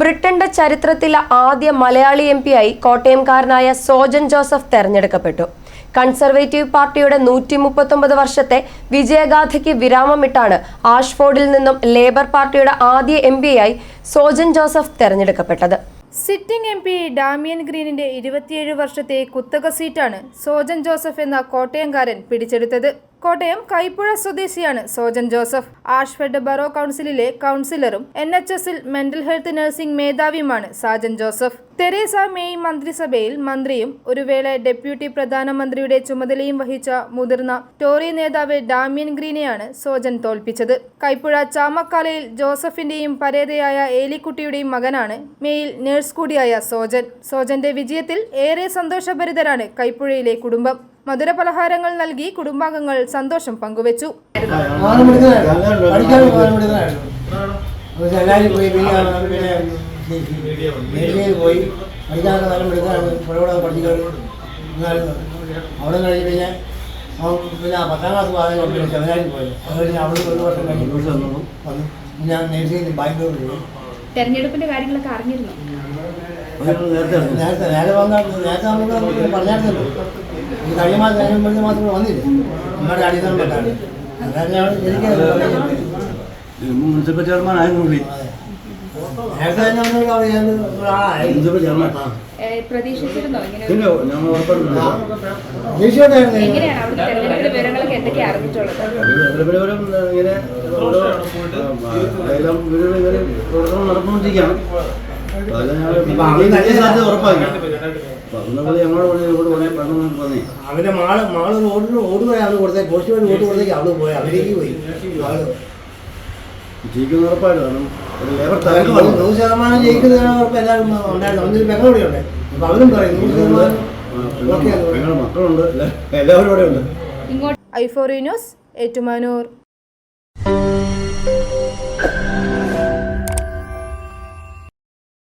ബ്രിട്ടന്റെ ചരിത്രത്തിലെ ആദ്യ മലയാളി എം ആയി കോട്ടയംകാരനായ സോജൻ ജോസഫ് തെരഞ്ഞെടുക്കപ്പെട്ടു. കൺസർവേറ്റീവ് പാർട്ടിയുടെ നൂറ്റി മുപ്പത്തൊമ്പത് വർഷത്തെ വിജയഗാഥയ്ക്ക് വിരാമമിട്ടാണ് ആഷ്ഫോർഡിൽ നിന്നും ലേബർ പാർട്ടിയുടെ ആദ്യ എം ആയി സോജൻ ജോസഫ് തെരഞ്ഞെടുക്കപ്പെട്ടത്. സിറ്റിംഗ് എം പി ഡാമിയൻ ഗ്രീനിന്റെ ഇരുപത്തിയേഴ് വർഷത്തെ കുത്തക സീറ്റാണ് സോജൻ ജോസഫ് എന്ന കോട്ടയംകാരൻ പിടിച്ചെടുത്തത്. കോട്ടയം കൈപ്പുഴ സ്വദേശിയാണ് സോജൻ ജോസഫ്. ആഷ്ഫെഡ് ബറോ കൗൺസിലിലെ കൗൺസിലറും എൻ എച്ച് എസിൽ മെന്റൽ ഹെൽത്ത് നഴ്സിംഗ് മേധാവിയുമാണ് സാജൻ ജോസഫ്. തെരേസ മെയ് മന്ത്രിസഭയിൽ മന്ത്രിയും ഒരു വേള ഡെപ്യൂട്ടി പ്രധാനമന്ത്രിയുടെ ചുമതലയും വഹിച്ച മുതിർന്ന ടോറി നേതാവ് ഡാമിയൻ ഗ്രീനെയാണ് സോജൻ തോൽപ്പിച്ചത്. കൈപ്പുഴ ചാമക്കാലയിൽ ജോസഫിന്റെയും പരേതയായ ഏലിക്കുട്ടിയുടെയും മകനാണ് മേയിൽ നഴ്സ് കൂടിയായ സോജൻ. സോജന്റെ വിജയത്തിൽ ഏറെ സന്തോഷഭരിതരാണ് കൈപ്പുഴയിലെ കുടുംബം. മധുരപലഹാരങ്ങൾ നൽകി കുടുംബാംഗങ്ങൾ സന്തോഷം പങ്കുവച്ചു. അവിടെ കഴിഞ്ഞ് പിന്നെ പിന്നെ ആ പത്താം ക്ലാസ് സെമിനാരിൽ അവിടെ ഒരു വർഷം കഴിഞ്ഞ് ഇവിടെ വന്നു വന്നു ഞാൻ നേഴ്സിംഗ് ബാംഗ്ലൂർ പോയി തെരഞ്ഞെടുപ്പിന്റെ കാര്യങ്ങളൊക്കെ അറിഞ്ഞിരുന്നു? നേരത്തെ നേരത്തെ നേരെ നേരത്തെ നമുക്ക് പറഞ്ഞായിരുന്നല്ലോ. ഈ കഴിഞ്ഞ മാസം കഴിഞ്ഞ മുമ്പത്തെ മാസം ഇവിടെ വന്നില്ലേ നമ്മുടെ അടിസ്ഥാനം പറ്റാണ് അതാണ് എനിക്ക് പറയുന്നത് മുനിസിപ്പൽ ചെയർമാൻ ആയിരുന്നു മുനിസിപ്പൽ ചെയർമാൻ പ്രതീക്ഷിച്ചിരുന്നോ ഇങ്ങനെ എങ്ങനെയാണ് അവിടുത്തെ വിവരങ്ങളൊക്കെ അറിഞ്ഞിട്ടുള്ളത് നടന്നുകൊണ്ടിരിക്കുകയാണ് ഉറപ്പാക്കി അവന്റെ മാൾ മാൾ ഓടി ഓടി പോയി അവൾ കൊടുത്തേ പോസ്റ്റ് വഴി ഓടി കൊടുത്തേക്ക് അവൾ പോയി അവരേക്ക് പോയി. ജയിക്കുന്ന ഉറപ്പായിട്ട് കാരണം നൂറ് ശതമാനം ജയിക്കുന്ന എല്ലാവരും ഉണ്ടായിരുന്നു. അവനൊരു പെങ്ങളൂടെ ഉണ്ട് അപ്പൊ അവരും പറയും നൂറ് ശതമാനം മക്കളുണ്ട്. എല്ലാവരും ഇവിടെ ഉണ്ട്. ഇങ്ങോട്ട് ഐഫോറി ന്യൂസ് ഏറ്റുമാനൂർ.